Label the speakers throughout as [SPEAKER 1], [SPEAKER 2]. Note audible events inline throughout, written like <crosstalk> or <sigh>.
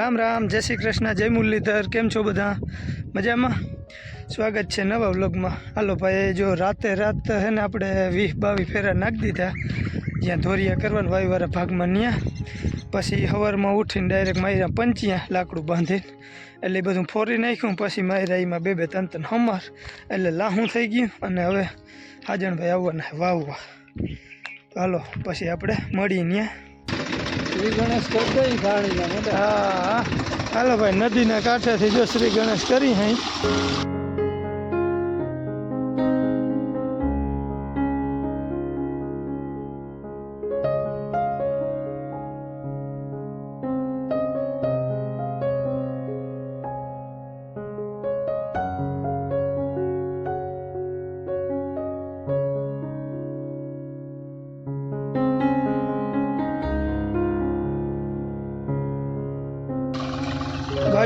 [SPEAKER 1] રામ રામ, જય શ્રી કૃષ્ણ, જય મુરલીધર, કેમ છો બધા? મજામાં? સ્વાગત છે નવા વ્લોગમાં. હાલો ભાઈ, જો રાતે રાત હે ને આપણે વીસ બાવીસ ફેરા નાખી દીધા. જ્યાં ધોરિયા કરવાના વાયુવાળા ભાગમાં ન્યા. પછી સવારમાં ઉઠીને ડાયરેક્ટ માયરા પંચ્યા લાકડું બાંધીને, એટલે એ બધું ફોરી નાખ્યું. પછી માયરા એમાં બે બે ત્રણ ત્રણ હમાર. એટલે લાહું થઈ ગયું અને હવે હાજણભાઈ આવવાના વાવવા. હાલો, પછી આપણે મળીએ ત્યાં શ્રી ગણેશ કરતો દઈ ધાણીના મોટા હા. હાલો ભાઈ, નદીના કાંઠેથી જો શ્રી ગણેશ કરી હઈ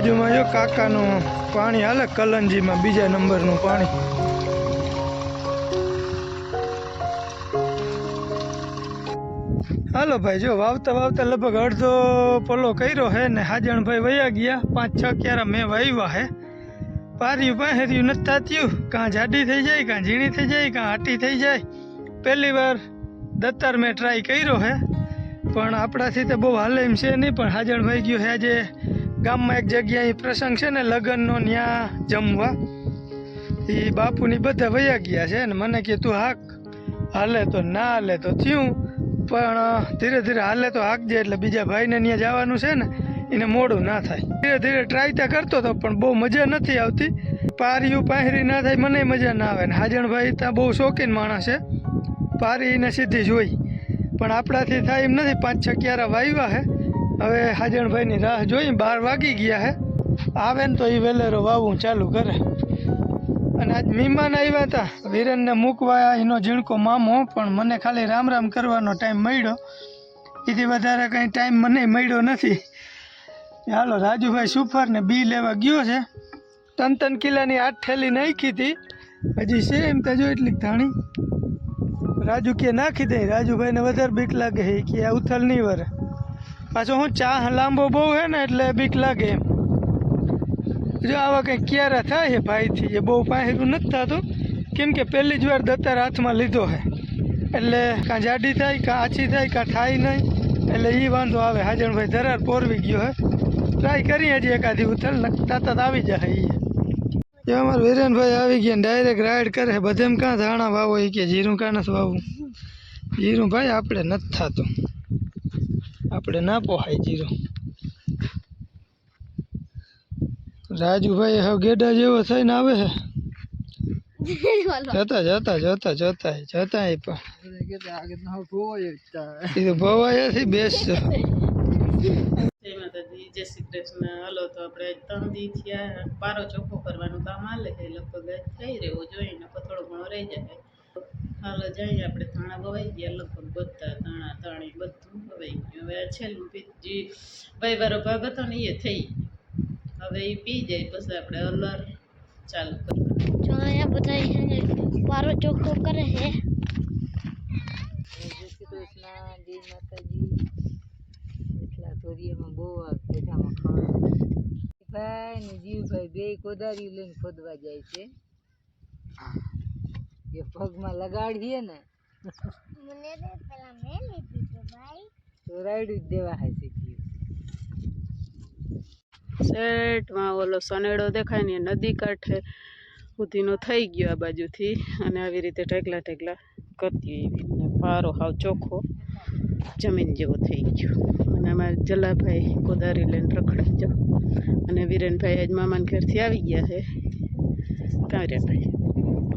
[SPEAKER 1] બાજુમાં જો કાકાનું પાણી હાલે કલંજીમાં બીજા નંબરનું પાણી. હાલો ભાઈ, જો વાવતા વાવતા લગભગ અડધો પલો કર્યો હે ને, હાજણભાઈ વયા ગયા. પાંચ છ ક્યારા મેં વાવ્યા હે. પાર્યું પહેર્યું નથી થાત્યું. કાં જાડી થઈ જાય, કાં ઝીણી થઈ જાય, કાં આટી થઈ જાય. પહેલી વાર દત્તર મેં ટ્રાય કર્યો હે. પણ આપણાથી તો બહુ હાલે એમ છે નહીં, પણ હાજણભાઈ ગયો હે આજે ગામમાં એક જગ્યાએ પ્રસંગ છે ને, લગ્નનો ત્યાં જમવા. એ બાપુની બધા વયા ગયા છે ને, મને કે તું હાક. હાલે તો ના હાલે તો થયું, પણ ધીરે ધીરે હાલે તો હાકજે એટલે બીજા ભાઈને ત્યાં જવાનું છે ને, એને મોડું ના થાય. ધીરે ધીરે ટ્રાય ત્યાં કરતો હતો પણ બહુ મજા નથી આવતી. પારિયું પાહરી ના થાય મને મજા ના આવે ને. હાજણભાઈ ત્યાં બહુ શોખીન માણસ છે. પારી એને સીધી જોઈ. પણ આપણાથી થાય એમ નથી પાંચ છ ક્યારા વાવ્યા હે. હવે હાજણભાઈની રાહ જોઈ બાર વાગી ગયા હે. આવે ને તો એ વેલેરો વાવવું ચાલુ કરે. અને આજ મહેમાન આવ્યા હતા. વિરેનને મૂકવા એનો ઝીણકો મામો, પણ મને ખાલી રામ રામ કરવાનો ટાઈમ મળ્યો. એથી વધારે કંઈ ટાઈમ મને મળ્યો નથી. હાલો, રાજુભાઈ સુફર ને બી લેવા ગયો છે. ત્રણ ત્રણ કિલ્લાની આઠ થેલી નાખી હતી. હજી છે એમ તો જો એટલી ધાણી. રાજુ કે નાખી દે? રાજુભાઈને વધારે બીક લાગે કે આ ઉથલ નહીં વરે. પાછો હું ચા લાંબો બહુ હે ને એટલે બીક લાગે. એમ જો આવા કંઈક ક્યારે થાય છે ભાઈથી, એ બહુ પાહેરું નથી થતું. કેમ કે પહેલી જ વાર દત્તર હાથમાં લીધો છે એટલે કાં જાડી થાય, કાં આછી થાય, કાં થાય નહીં. એટલે એ વાંધો આવે. હાજણભાઈ ધરાર પોરવી ગયો હે. ટ્રાય કરી હજી એકાદી ઉથલ તાતા આવી જાય એ જો અમારા વિરેનભાઈ આવી ગયા ડાયરેક્ટ રાઈડ કરે બધેમ કાં ધાણા વાવો એ કે જીરું કાં વાવવું? જીરું ભાઈ આપણે નથી થતું. આપણે ના પોહાય જીરો. રાજુભાઈ હવે ગેડા જેવો થઈને આવે છે? <laughs> જતા જતા જતા જતા જતા એ પણ. ભવાય
[SPEAKER 2] જય માતાજી જય શ્રી કૃષ્ણ. હાલો તો આપણે ત્રણ દી થયા પારો ચોખ્ખો કરવાનું કામ હાલે છે લગભગ થઈ રહ્યું જોઈએ ને થોડો ઘણો રહી જાય. હાલો જઈએ આપણે ધાણા વવાઈ ગયા લગભગ બધા ધાણા ધાણી બધું વવાઈ ગયું. હવે આ છેલ્લું જે ભાઈ વારો ભાગ હતો ને એ થઈ હવે એ પી જાય પછી આપણે અલર ચાલુ કરવાનું.
[SPEAKER 3] જો અહીંયા બધા વારો ચોખ્ખો કરે છે.
[SPEAKER 4] જય શ્રી કૃષ્ણ જય માતાજી. એટલા ધોરિયામાં બહુ આગ બધામાં ખાવાનું. ભાઈ ને જીવભાઈ બે કોદારી લઈને ખોદવા જાય છે. એ પગમાં લગાડીએ ને
[SPEAKER 3] મને તો પેલા મેં લીધી છે ભાઈ.
[SPEAKER 4] તો રાયડું જ દેવા હે શીખ્યું
[SPEAKER 2] સેટમાં ઓલો સનેડો દેખાય ને નદી કાંઠે સુધીનો થઈ ગયો આ બાજુથી અને આવી રીતે ટેકલા ટેકલા કરતી એવી પારો હાવ ચોખ્ખો જમીન જેવો થઈ ગયો. અને અમારે જલાભાઈ કોદારી લઈને રખડે જો અને વિરેનભાઈ આજ મામાના ઘરથી આવી ગયા છે. કાં ભાઈ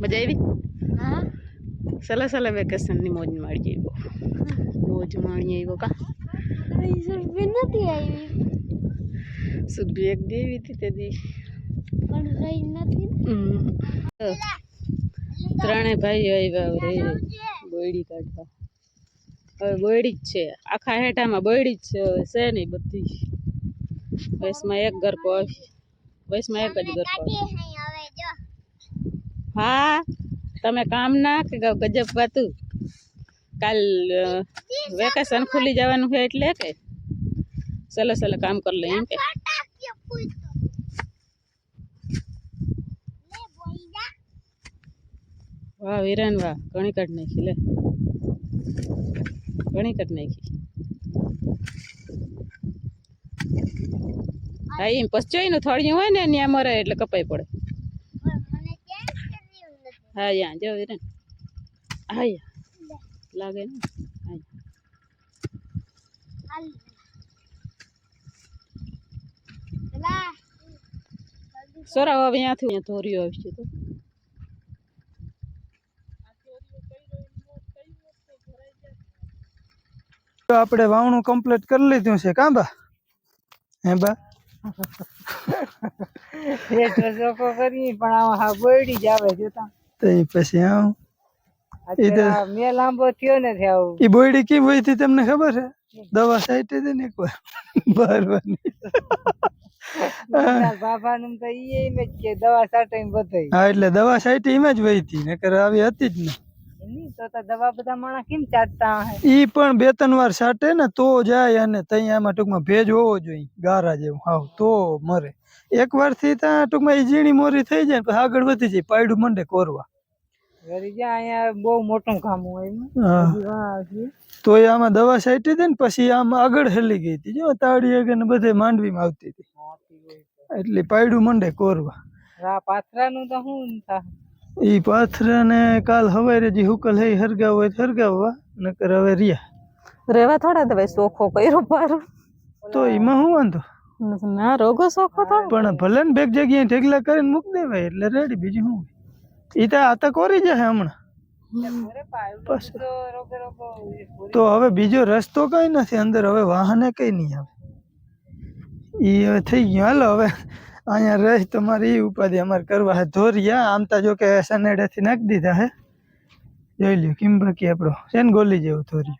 [SPEAKER 2] મજા આવી? સલા સલા વેકેશનની મોજ માણી આવ્યો મોજ માણી આવ્યો કા
[SPEAKER 3] નથી આવી
[SPEAKER 2] સુખી એક દેવી હતી તે દી
[SPEAKER 3] પણ રહી નથી.
[SPEAKER 2] ત્રણે ભાઈઓ આવ્યા રે બોયડી કાઢવા હવે બોયડી જ છે આખા હેઠામાં બોયડી જ છે હવે છે નહીં બધી વયસમાં એક ગરકો આવી વયસમાં એક જ ગરકો હા તમે કામ ના ગજબ વાતું? કાલ વેકેશન ખુલી જવાનું છે એટલે કે? ચલો ચલો, કામ કરી લઈએ એમ કે. વાહ, વિરાન વાહ, ઘણી કાઢ નાખી, લે. ઘણી કાઢ નાખી. હા, એમ પસ્ચોઈ થળિયું હોય ને, ત્યાં મરે એટલે કપાઈ પડે. હા યા જો વીરેન હા લાગે ને હા સોરા હવે ત્યાંથી અહીંયા ધોર્યો આવશે તો
[SPEAKER 1] તો આપણે વાવણું કમ્પ્લીટ કરી લીધું છે કાં બા? હે બા? <laughs>
[SPEAKER 4] એટલો ચોખ્ખો કરી પણ આ હા બોડી જ આવે જોતા
[SPEAKER 1] તો પછી આવ
[SPEAKER 4] મેં લાંબો થયો નથી આવું.
[SPEAKER 1] એ બોયડી કેમ હોય હતી તમને ખબર છે? દવા સાઈટે હતી ને એકવાર બહારવાની
[SPEAKER 4] બાપાનું તો ઈ એમ જ કે દવા સાટાઈને બધાય.
[SPEAKER 1] હા એટલે દવા સાઈટે એમ જ વહી હતી નકર આવી હતી જ ને.
[SPEAKER 4] તો તો દવા બધા માણસ કેમ ચાટતા
[SPEAKER 1] ઈ પણ બે ત્રણ વાર સાટે ને તો જાય અને ત્યાં આમાં ટૂંકમાં ભેજ હોવો જોઈએ ગારા જેવું. હાવ તો મરે. એક વાર ત્યાં ટૂંકમાં એ ઝીણી મોરી થઈ જાય ને પછી આગળ વધી જાય પાયડું મંડે કોરવા.
[SPEAKER 4] બહુ મોટું કામ હોય
[SPEAKER 1] હા. તો એ આમાં દવા સાઈટી હતી ને પછી આમ આગળ હેલી ગઈ હતી. જો તાળી આગળ ને બધે માંડવીમાં આવતી હતી. એટલે પાયડું મંડે કોરવા.
[SPEAKER 4] પાથરાનું તો શું
[SPEAKER 1] ઈ પાથરા ને કાલ હવારે જે હુકલ હઈ હરગાવ હોય હરગાવવા નકર હવે રહ્યા.
[SPEAKER 2] રેવા થોડા દવાઈ ભાઈ સોખો કર્યો પારો.
[SPEAKER 1] તો એમાં શું વાંધો?
[SPEAKER 2] ના રોગો સોખો થાય
[SPEAKER 1] પણ ભલે ને બેગ જગ્યાએ ઢેગલા કરીને મૂક દેવાય એટલે રેડી બીજું શું? ઈ તો આ તો કોરી જશે હમણાં.
[SPEAKER 4] તો
[SPEAKER 1] હવે બીજો રસ્તો કઈ નથી અંદર હવે વાહને કઈ નહીં આવે. ઈ હવે થઈ ગયું. હાલો હવે અહીંયા રહી તમારી ઈ ઉપાધિ અમારે કરવા હે ધોરિયા આમ તો જો કે સનેડેથી નાખી દીધા હે જોઈ લ્યો કિંબકી બાકી આપણો. છે ને ગોલી જેવું ધોરિયું.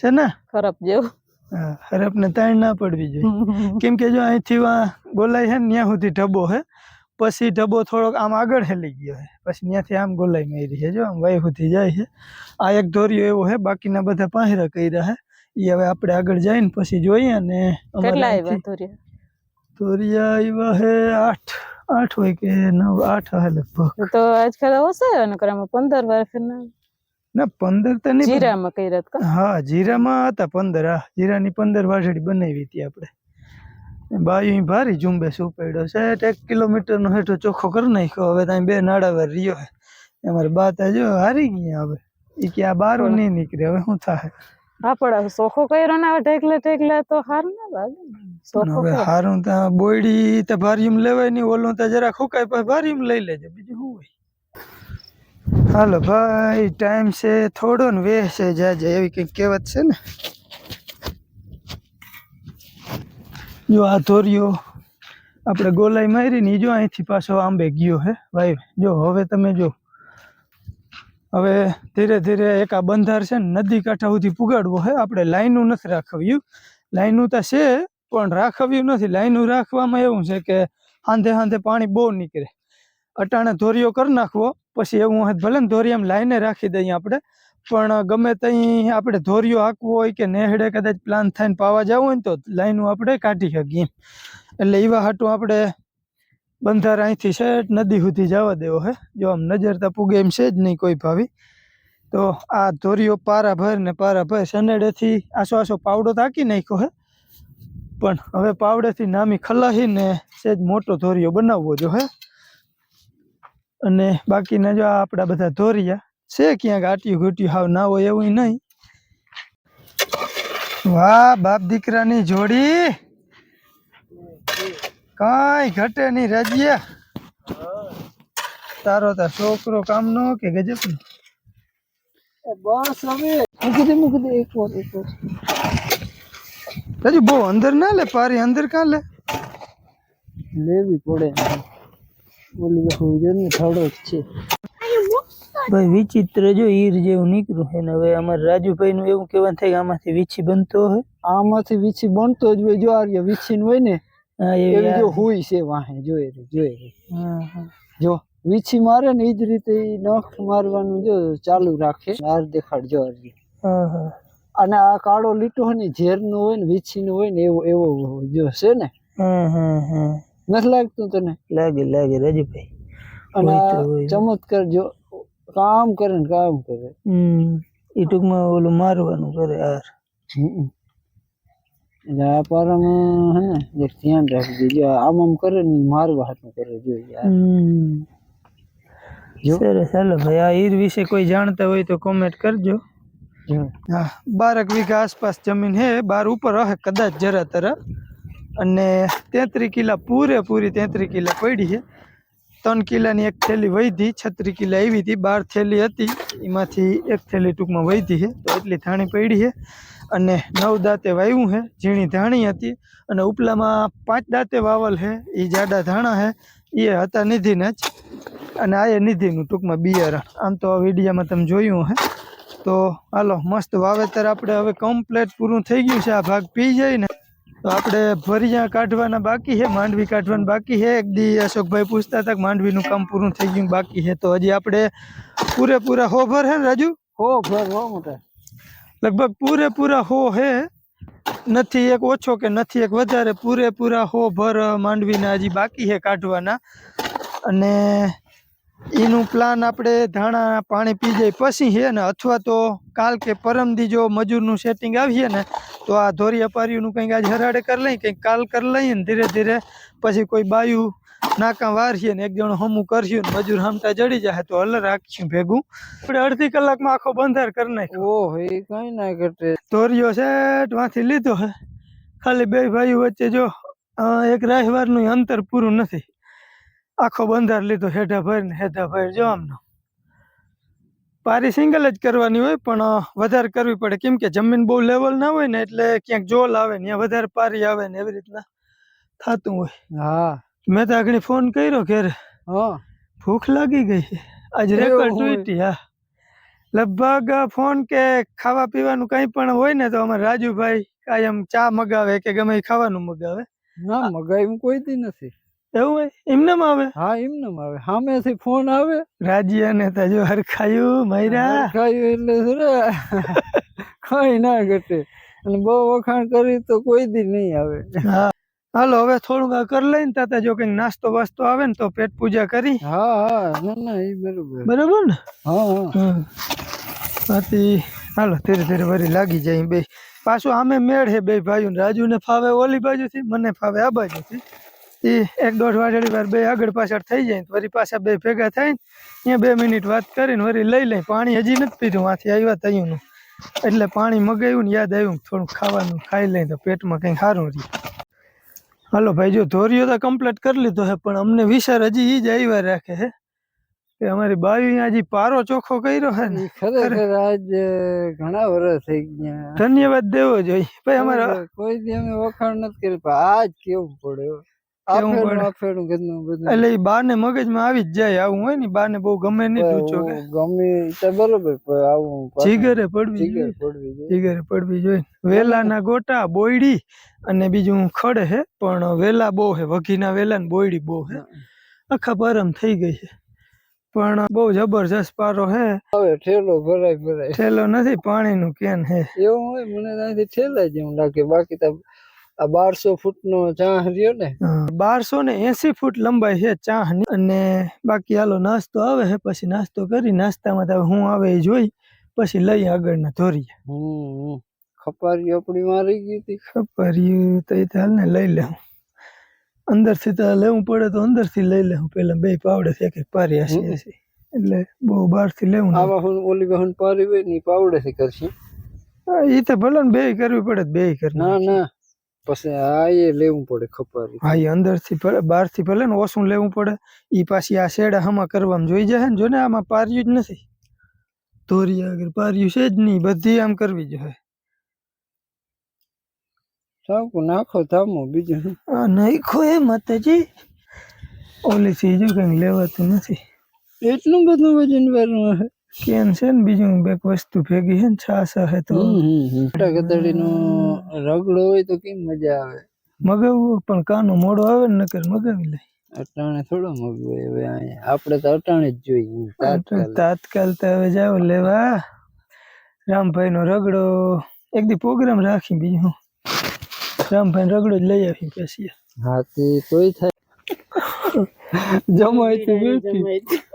[SPEAKER 1] છે ને?
[SPEAKER 2] ખરાબ જેવું.
[SPEAKER 1] હરપને તાણ ના પડવી જોઈએ. <laughs> કેમ કે જો અહીંથી ગોલાઈ છે ને ત્યાં સુધી ઢબો હે પછી ઢબો થોડોક આમ આગળ હેલી ગયો હે પછી ત્યાંથી આમ ગોલાઈ મારી છે જો આમ વાય સુધી જાય છે આ એક ધોરિયો એવો છે બાકીના બધા પાંહરા કર્યા હે. એ હવે આપણે આગળ જઈને પછી જોઈએ
[SPEAKER 2] આવ્યા ધોરિયા
[SPEAKER 1] આવ્યા હે આઠ આઠ હોય કે નવ આઠ હે લગભગ.
[SPEAKER 2] તો આજકાલ હશે અને કરામાં પંદર વાર ફેરના
[SPEAKER 1] ના પંદર તો નહીં
[SPEAKER 2] જીરામાં કઈ રાત
[SPEAKER 1] હા જીરામાં હતા પંદર હા જીરાની પંદર વાસળી બનાવી હતી આપણે. બાયુ ભારી ઝુંબેશ ઉપાડ્યો છે એક કિલોમીટર નો હેઠો ચોખ્ખો કરી નાખ્યો હવે ત્યાં બે નાડાવાર રહ્યો હે અમારે બા તા જો હારી ગયા હવે. એ કે આ બારું નહીં નીકળે હવે શું થાય?
[SPEAKER 2] હા પણ સોખો કર્યો ને ઢેકલે ઢેકલે તો હાર ના લાગે.
[SPEAKER 1] હવે હારું તો બોયડી તો ભારીમ લેવાય નહીં ઓલું તો જરા ખોકાય પછી ભારીમ લઈ લેજો બીજું શું હોય? હાલો ભાઈ, ટાઈમ છે, થોડો ને વેહ છે જાજે, એવી કંઈક કહેવત છે ને. જો આ ધોર્યો આપણે ગોલાઈ મારી ને જો અહીંથી પાછો આંબે ગયો હે. ભાઈ, જો હવે તમે જો, હવે ધીરે ધીરે એક આ બંધાર છે ને નદી કાંઠા સુધી પુગાડવો હે. આપણે લાઈનું નથી રાખવ્યું. લાઈનું તો છે, પણ રાખવ્યું નથી. લાઈનું રાખવામાં એવું છે કે હાંધે હાંધે પાણી બહુ નીકળે. અટાણે ધોરિયો કરી નાખવો. પછી એવું હોય ભલે ને એમ લાઈને રાખી દઈએ આપણે. પણ ગમે ત્યાં આપણે ધોરિયો હાંકવું હોય કે નેહડે કદાચ પ્લાન થઈને પાવા જવું હોય ને તો લાઈનું આપણે કાઢી શકીએ. એટલે એવા હાટું આપણે બંધાર અહીંથી શેઠ નદી સુધી જવા દેવો હે. જો આમ નજર તો પૂગે એમ છે જ નહીં કોઈ ભાવી. તો આ ધોરિયો પારા ભર ને પારા ભર સનેડેથી આસો આસો પાવડો તાકી નાખ્યો હે. પણ હવે પાવડેથી નામી ખલાહીને સેજ મોટો ધોરિયો બનાવવો જો હે. અને બાકીના જો આ આપણા બધા ધોરિયા છે ક્યાંક આટિયું ઘૂટ્યું હાવ ના હોય એવું નહીં. વાહ બાપ દીકરાની જોડી. કાંઈ ઘટે નહીં રાજ્ય. તારો તાર છોકરો કામનો કે ગજબનો
[SPEAKER 4] બસ હવે. મૂકી દે મૂકી દે એક વાર એક વાર
[SPEAKER 1] રાજુ બહુ અંદર ના લે પારી અંદર કાં લે?
[SPEAKER 4] લેવી પડે. ઓલી હોય છે ને થોડો જ છે.
[SPEAKER 1] ભાઈ વિચિત્ર જો ઈર જેવું નીકળ્યું છે ને હવે અમારે રાજુભાઈ નું એવું કહેવાનું થાય કે આમાંથી વીછી બનતો હોય.
[SPEAKER 4] આમાંથી વીછી બનતો જ હોય જો આ રહ્યા હોય ને એવી જો હોય છે વાહે જોઈ રે જોઈ રે
[SPEAKER 1] હા હા.
[SPEAKER 4] જો વીછી મારે ને એ જ રીતે ઈ નખ મારવાનું જો ચાલુ રાખે આર દેખાડ જો આ
[SPEAKER 1] હા હા.
[SPEAKER 4] અને આ કાળો લીટો હોય ને ઝેર નો હોય ને વીછી નો હોય ને એવો એવો જો છે ને
[SPEAKER 1] હમ હમ હા.
[SPEAKER 4] નથી લાગતું તને
[SPEAKER 1] લાગે લાગે રાજુભાઈ
[SPEAKER 4] અને
[SPEAKER 1] હોય તો
[SPEAKER 4] આ
[SPEAKER 1] હોય.
[SPEAKER 4] ચમત્કાર જો કામ કરે ને કામ કરે
[SPEAKER 1] હમ એ ટૂંકમાં ઓલું મારવાનું કરે યાર
[SPEAKER 4] હમ. એટલે આ પારામાં હે ને એક ધ્યાન રાખી દેજો આમ આમ કરે ને ઈ મારવા હાથનું કરે જોઈએ યાર.
[SPEAKER 1] હમ
[SPEAKER 4] જો.
[SPEAKER 1] સરસ ચાલો ભાઈ આ ઈર વિશે કોઈ જાણતા હોય તો કોમેન્ટ કરજો
[SPEAKER 4] જો.
[SPEAKER 1] હા બારક વીઘા આસપાસ જમીન હે બાર ઉપર હે કદાચ જરા તરા અને તેત્રી કિલા પૂરેપૂરી તેત્રી કિલા પડી છે. ત્રણ કિલ્લાની એક થેલી વહીધી છત્રી કિલ્લા આવી હતી, બાર થેલી હતી, એમાંથી એક થેલી ટૂંકમાં વહીધી છે. તો એટલી ધાણી પડી છે અને નવ દાંતે વાવ્યું છે, ઝીણી ધાણી હતી અને ઉપલામાં પાંચ દાંતે વાવલ છે, એ જાડા ધાણા છે, એ હતા નિધિને જ. અને આ એ નિધિનું ટૂંકમાં બિયારણ. આમ તો આ વિડીયામાં તમે જોયું હે તો હાલો, મસ્ત વાવેતર આપણે હવે કમ્પ્લેટ પૂરું થઈ ગયું છે, આ ભાગ પી જાય ને તો આપણે ભરિયા કાઢવાના બાકી છે માંડવી કાઢવાના બાકી છે એક દી અશોકભાઈ પૂછતા હતા કે માંડવીનું કામ પૂરું થઈ ગયું બાકી છે તો હજી આપણે પૂરેપૂરા હો ભર હે ને રાજુ?
[SPEAKER 4] હો ભર હો મોટા.
[SPEAKER 1] લગભગ પૂરેપૂરા હો હે. નથી એક ઓછો કે નથી એક વધારે. પૂરેપૂરા હો ભર માંડવીના હજી બાકી છે કાઢવાના. અને એનું પ્લાન આપણે ધાણા પાણી પી જાય પછી છે ને અથવા તો કાલ કે પરમદી જો મજૂરનું સેટિંગ આવીએ ને તો આ ધોરી અપારીઓનું કંઈક આજ હરાડે કરી લઈએ કંઈક કાલ કરી લઈએ ને ધીરે ધીરે પછી કોઈ બાયું નાકા વારશીએ ને એક જણો હમું કરશું ને મજૂર હમતા જડી જાય તો હલ રાખશું ભેગું. આપણે અડધી કલાકમાં આખો બંધાર કરી નાખ્યો.
[SPEAKER 4] ઓહો એ કઈ ના ઘટે.
[SPEAKER 1] ધોરીઓ સેટ વાંથી લીધો હે. ખાલી બે ભાઈઓ વચ્ચે જો એક રાહવારનું અંતર પૂરું નથી. આખો બંધાર લીધો હેઠા ભર ને હેઠા ભર જો આમનો પારી સિંગલ જ કરવાની હોય પણ વધારે કરવી પડે. કેમ કે જમીન બહુ લેવલ ના હોય ને એટલે ક્યાંક જોલ આવે ને વધારે પારી આવે ને એવી રીતના થતું હોય.
[SPEAKER 4] હા.
[SPEAKER 1] મેં તો આગળ ફોન કર્યો ઘેર.
[SPEAKER 4] હા.
[SPEAKER 1] ભૂખ લાગી ગઈ આજ રેકોર્ડ. જોઈતી હા. લગભગ ફોન કે ખાવા પીવાનું કંઈ પણ હોય ને તો અમારે રાજુભાઈ કાયમ ચા મગાવે કે ગમે ખાવાનું મગાવે.
[SPEAKER 4] ના મગાઈ કોઈ દી નથી.
[SPEAKER 1] એવું હોય? એમનેમ આવે?
[SPEAKER 4] હા એમને આવે. સામેથી ફોન આવે.
[SPEAKER 1] રાજ્ય ને તાજો હરખાયું મૈરા
[SPEAKER 4] હરખાયું એટલે શું કઈ ના ઘટે. અને બહુ વખાણ કરી તો કોઈ દી નહીં આવે.
[SPEAKER 1] હા. હાલો હવે થોડુંક આ કરી લઈને તાતા જો કંઈક નાસ્તો વાસ્તો આવે ને તો પેટ પૂજા કરી.
[SPEAKER 4] હા હા. ના ના એ બરોબર.
[SPEAKER 1] બરાબર ને?
[SPEAKER 4] હા હા.
[SPEAKER 1] હાલો ધીરે ધીરે વરી લાગી જાય બે. પાછું આમે મેળ હે બે ભાઈઓ રાજુને ફાવે ઓલી બાજુથી મને ફાવે આ બાજુથી. એ એક દોઢ વાડેલી વાર બે આગળ પાછળ થઈ જાય વળી પાછા બે ભેગા થાય ને ત્યાં બે મિનિટ વાત કરીને વળી લઈ લઈ પાણી હજી નથી પીધું આથી આવ્યા તૈયુંનું. એટલે પાણી મગાવ્યું ને યાદ આવ્યું થોડું ખાવાનું ખાઈ લઈ તો પેટમાં કંઈ સારું રહી. હાલો ભાઈ જો ધોરીઓ તો કમ્પ્લીટ કરી લીધો છે પણ અમને વિચાર હજી એ જ આવ્યા રાખે છે. કે અમારી બાવી અહીંયા હજી પારો ચોખ્ખો કર્યો હે ને.
[SPEAKER 4] ખરેખર આજ ઘણા વર્ષ થઈ ગયા.
[SPEAKER 1] ધન્યવાદ દેવો જોઈએ. ભાઈ અમારા
[SPEAKER 4] કોઈ દી અમે વખાણ નથી કર્યું આજ કેવું પડે
[SPEAKER 1] એટલે એ મગજમાં આવી જ જાય આવું હોય ને બાને બહુ ગમે નહીં ડૂચો કે.
[SPEAKER 4] ગમે તો બરોબર પણ આવું
[SPEAKER 1] જીગરે પડવી
[SPEAKER 4] જીગર પડવી જોઈએ.
[SPEAKER 1] જીગરે પડવી વેલાના ગોટા બોયડી અને બીજું ખડ હે પણ વેલા બહુ હે વઘીના વેલા ને બોયડી બહુ હે. આખા પરમ થઈ ગઈ છે. પણ બહુ જબરજસ્ત પારો હે.
[SPEAKER 4] હવે ઠેલો ભરાય ભરાય.
[SPEAKER 1] ઠેલો નથી પાણીનું કેન હે.
[SPEAKER 4] એવું હોય મને ત્યાંથી ઠેલા જેવું લાગે બાકી તો આ બારસો ફૂટ નો ચાહ રહ્યો ને?
[SPEAKER 1] બારસો ને એસી ફૂટ લંબાઈ છે ચાહની અને બાકી હાલો નાસ્તો આવે છે પછી નાસ્તો કરી નાસ્તામાં તો હું આવે એ જોઈ પછી લઈ આગળના ધોરીએ.
[SPEAKER 4] ખપારી આપણી મારી ગઈ હતી.
[SPEAKER 1] ખપારી તો એ હાલ ને લઈ લેવું અંદરથી તો લેવું પડે તો અંદરથી લઈ લેવું પેલા બે પાવડે છે કે પારી હશે એટલે બહુ બહારથી લેવું
[SPEAKER 4] આવા હું ઓલી બહન પારી હોય ને પાવડેથી કરશે.
[SPEAKER 1] એ તો ભલે ને બે કરવી પડે બે કરી
[SPEAKER 4] ના ના. પછી આ એ લેવું પડે ખપારી
[SPEAKER 1] હા એ અંદરથી ભલે બહારથી ભલે ને ઓછું લેવું પડે. એ પાછી આ શેડા હમા કરવામાં જોઈ જાય ને જો ને આમાં પાર્યું જ નથી. ધોરી આગળ પાર્યું છે જ નહીં બધી આમ કરવી જોઈએ
[SPEAKER 4] સાવકું નાખો થામો બીજું શું?
[SPEAKER 1] આ નાખો એ માતાજી. ઓલી થી જો કંઈક લેવાતું નથી.
[SPEAKER 4] એટલું બધું વજન વાળું હે.
[SPEAKER 1] કેન છે ને બીજું બેક વસ્તુ ભેગી છે ને છાસ હે તો.
[SPEAKER 4] મોટા ગધેડીનો રગડો હોય તો કેમ મજા આવે?
[SPEAKER 1] મગાવવું પણ કાનો મોડો આવે ને નકર મગાવી લે.
[SPEAKER 4] અટાણે થોડો મગવે હવે અહીંયા આપણે તો અટાણે જ જોઈએ
[SPEAKER 1] તાત્કાલ તો હવે જાઓ લેવા. રામભાઈ નો રગડો. એક દી પ્રોગ્રામ રાખી બીજું હું. રામભાઈ રગડો જ લઈ આવી પછી.
[SPEAKER 4] હા તે તોય થાય.
[SPEAKER 1] જમાય તો બેઠી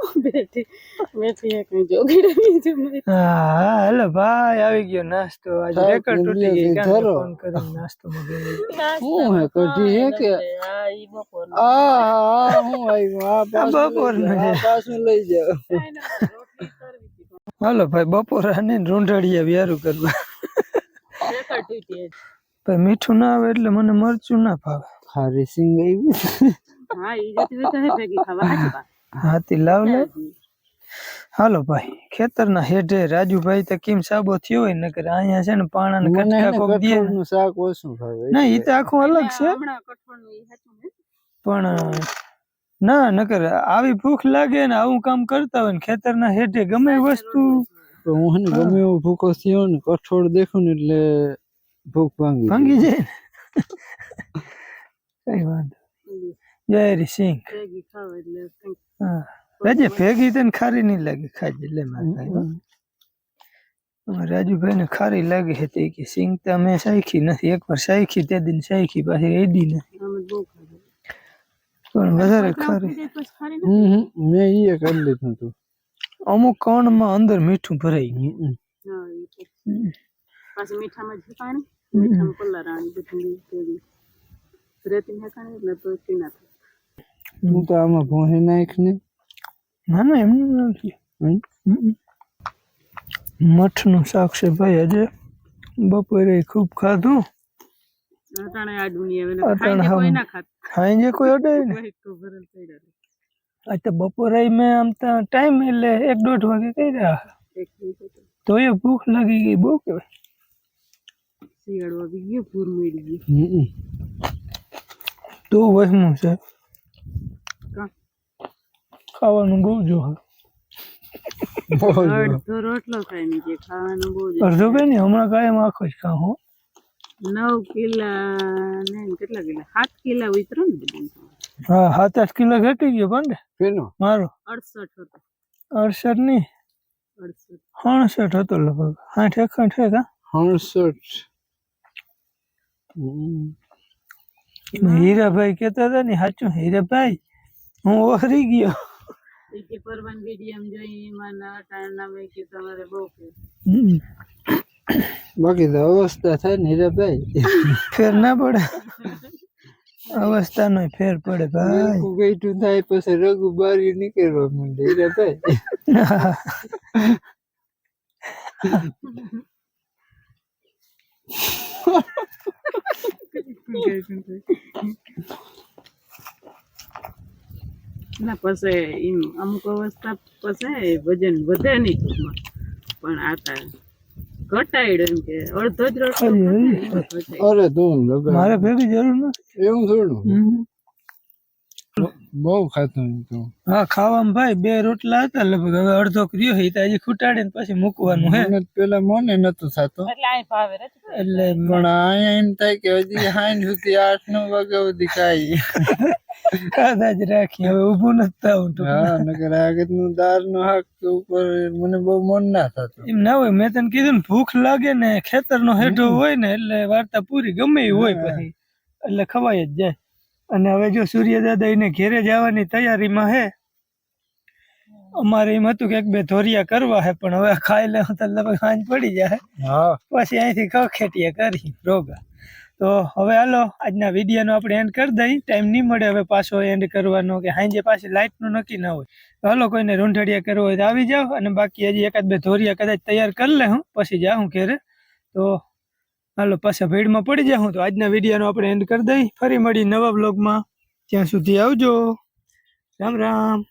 [SPEAKER 1] <laughs>
[SPEAKER 2] બેઠી બેઠી એક જોગીડાની જમાઈ
[SPEAKER 1] હા હેલો ભાઈ આવી ગયો નાસ્તો. આજે
[SPEAKER 4] સાહેબ,
[SPEAKER 1] રેકર્ડ તૂટી ગઈ
[SPEAKER 4] ઇન્ડિયા
[SPEAKER 1] કાંઈ
[SPEAKER 4] ધરો.
[SPEAKER 1] ફોન કરીને નાસ્તો મગાવી
[SPEAKER 4] હું હે કઢી હે કે?
[SPEAKER 2] હા ઈ બપોર
[SPEAKER 4] આ આ હું આવ્યું આ પાછું
[SPEAKER 1] બપોરનું
[SPEAKER 4] લઈ જાઓ, આ પાછું લઈ જાઓ.
[SPEAKER 1] હાલો ભાઈ બપોરે ને રૂંઢાડીએ વ્યારું કરવા. ભાઈ મીઠું ના આવે એટલે મને મરચું ના ભાવે
[SPEAKER 4] ખારી સિંગ આવી.
[SPEAKER 2] હા ઈ જતી જતી હે ભેગી ખાવા હાચી વાત.
[SPEAKER 1] હાથી લાવ લે. હાલો ભાઈ ખેતરના હેઠે રાજુભાઈ તો કેમ સાબો થયો હોય નકર અહીંયા છે ને પાણા ને કટકા કોક દે.
[SPEAKER 4] શાક ઓછું ભાવે.
[SPEAKER 1] ના ઈ તો આખું અલગ છે. પણ ના નકર આવી ભૂખ લાગે ને આવું કામ કરતા હોય ને ખેતરના હેઠે ગમે એ વસ્તુ.
[SPEAKER 4] તો હું ગમે એવો ભૂખો થયો ને કઠોળ દેખું ને એટલે ભૂખ ભાંગી
[SPEAKER 1] ભાંગી જાય ને. કઈ વાંધો જય સિંહ.
[SPEAKER 2] ભેગી ખાવ એટલે કંઈક
[SPEAKER 1] હા રાજે ભેગી તને ખારી નહીં લાગે ખાજે લે મારા ભાઈ હો. અમારા રાજુભાઈ ને ખારી લાગે છે તે કે સિંગ તો અમે સાયખી નથી એકવાર સાયખી તે દિન સાયખી પાછી એદી નથી
[SPEAKER 2] અમે બહુ ખાધું
[SPEAKER 1] પણ વધારે ખારી
[SPEAKER 2] પછી ખારી
[SPEAKER 4] હમ હમ, મેં ઈ કરી લીધું હતું
[SPEAKER 1] અમુક કણમાં અંદર મીઠું ભરાઈ ગયું
[SPEAKER 4] હમ,
[SPEAKER 2] હા ઈ તો. પાછી મીઠામાં જ પાણી મીઠામાં પલ્લા રાણી બધી ભેગી રેતી નાખાણી એટલે તો તી ના થાય
[SPEAKER 4] હું તો આમાં ભોંહી નાખ ને
[SPEAKER 1] ના ના એમનું નથી
[SPEAKER 4] હમ?
[SPEAKER 1] હમ. મઠનું શાક છે ભાઈ આજે બપોરે ખૂબ ખાધું
[SPEAKER 2] અટાણે આ દુનિયા એને
[SPEAKER 1] અટાણે
[SPEAKER 2] ખાઈને કોઈ
[SPEAKER 1] હમ.
[SPEAKER 2] ના ખાત
[SPEAKER 1] ખાઈ કોઈ અડાય ને
[SPEAKER 2] વહી તો ભરેલ પડ્યા રહે.
[SPEAKER 1] આ તો બપોરે મેં આમ તો ટાઈમ એટલે એક દોઢ વાગે કર્યા
[SPEAKER 2] એક દિવસે તો
[SPEAKER 1] તો એ ભૂખ લાગી ગઈ બહુ કહેવાય
[SPEAKER 2] શિયાળો આવી ગયો પૂર મળી ગયું
[SPEAKER 4] હમ, હમ.
[SPEAKER 1] તો વહેમું છે
[SPEAKER 2] કાં?
[SPEAKER 1] ખાવાનું બહુ જો.
[SPEAKER 2] અડધો રોટલો ખાઈ નીચે ખાવાનું બહુ
[SPEAKER 1] અડધો કઈ નહીં હમણાં કાયમ આખો જ ખાઉં હો.
[SPEAKER 2] નવ કિલા ને કેટલા કિલા? સાત કિલા ઉતરો ને
[SPEAKER 1] હા સાત આઠ કિલો ઘટી ગયો પણ
[SPEAKER 4] કેનો
[SPEAKER 1] મારો.
[SPEAKER 2] અડસઠ હતો.
[SPEAKER 1] અડસઠ નહીં
[SPEAKER 2] અડસઠ.
[SPEAKER 1] અડસઠ હતો લગભગ. આઠ એકઠ છે કા?
[SPEAKER 4] હણસઠ.
[SPEAKER 1] હીરાભાઈ કેતા હતા ને સાચું હીરાભાઈ હું ઓહરી ગયો.
[SPEAKER 2] એ કે પરવાનગી ડીએમ જોઈ એમાં ના અટાણા મેં કે તમારે બહુ કે.
[SPEAKER 4] બાકી તો અવસ્થા થાય ને હીરાભાઈ.
[SPEAKER 1] ફેર ના પડે. અવસ્થાનો ફેર પડે ભાઈ.
[SPEAKER 4] ગઈઠું થાય પછી રઘુ બારી નીકળવા માંડે હીરાભાઈ. <laughs>
[SPEAKER 2] ના પછી એમ અમુક અવસ્થા પછી વજન વધે નહીં ટૂંકમાં. પણ આ તા ઘટાડ્યો એમ કે અડધો જ રોટલો.
[SPEAKER 4] અરે તું
[SPEAKER 1] મારે ભેગી જરૂર નથી.
[SPEAKER 4] એવું થોડું?
[SPEAKER 1] હમ.
[SPEAKER 4] બહુ ખાતું તો.
[SPEAKER 1] હા ખાવામાં ભાઈ બે રોટલા હતા લગભગ હવે અડધો કર્યો હોય તો હજી ખૂટાડીને પછી મૂકવાનું હે.
[SPEAKER 4] પેલા મને નતો થતો.
[SPEAKER 2] એટલે
[SPEAKER 4] પણ અહીંયા એમ થાય કે હજી હાઈન સુધી આઠ નવ વાગ્યા સુધી ખાઈ. <laughs>
[SPEAKER 1] જ રાખી હવે ઊભું નથી થવું
[SPEAKER 4] હા નકર આગળનું દાળનું હાક ઉપર મને બહુ મન ના થતું.
[SPEAKER 1] એમ ના હોય મેં તને કીધું ને ભૂખ લાગે ને ખેતરનો હેઠો હોય ને એટલે વાર્તા પૂરી ગમે એ હોય પછી. એટલે ખવાય જ જાય. અને હવે જો સૂર્યદાદા એને ઘેરે જવાની તૈયારીમાં હે અમારે એમ હતું કે એક બે ધોરિયા કરવા હે પણ હવે ખાઈ લે તો લગભગ સાંજ પડી જાય.
[SPEAKER 4] હા.
[SPEAKER 1] પછી અહીંથી ખખેટિયા કરી રોગા તો હવે હાલો, આજના વિડીયોનો આપણે એન્ડ કરી દઈ ટાઈમ નહીં મળે હવે પાછો એન્ડ કરવાનો, કે સાંજે પાછી લાઇટનું નક્કી ના હોય. તો હાલો, કોઈને રૂંઢડિયા કરવો હોય તો આવી જાઓ, અને બાકી હજી એકાદ બે ધોરિયા કદાચ તૈયાર કરી લે હું, પછી જાઉં ઘેરે. તો હાલો, પાછા ભીડમાં પડી જાઉં તો આજના વિડીયોનો આપણે એન્ડ કરી દઈ ફરી મળી નવા બ્લોગમાં ત્યાં સુધી આવજો. રામ રામ.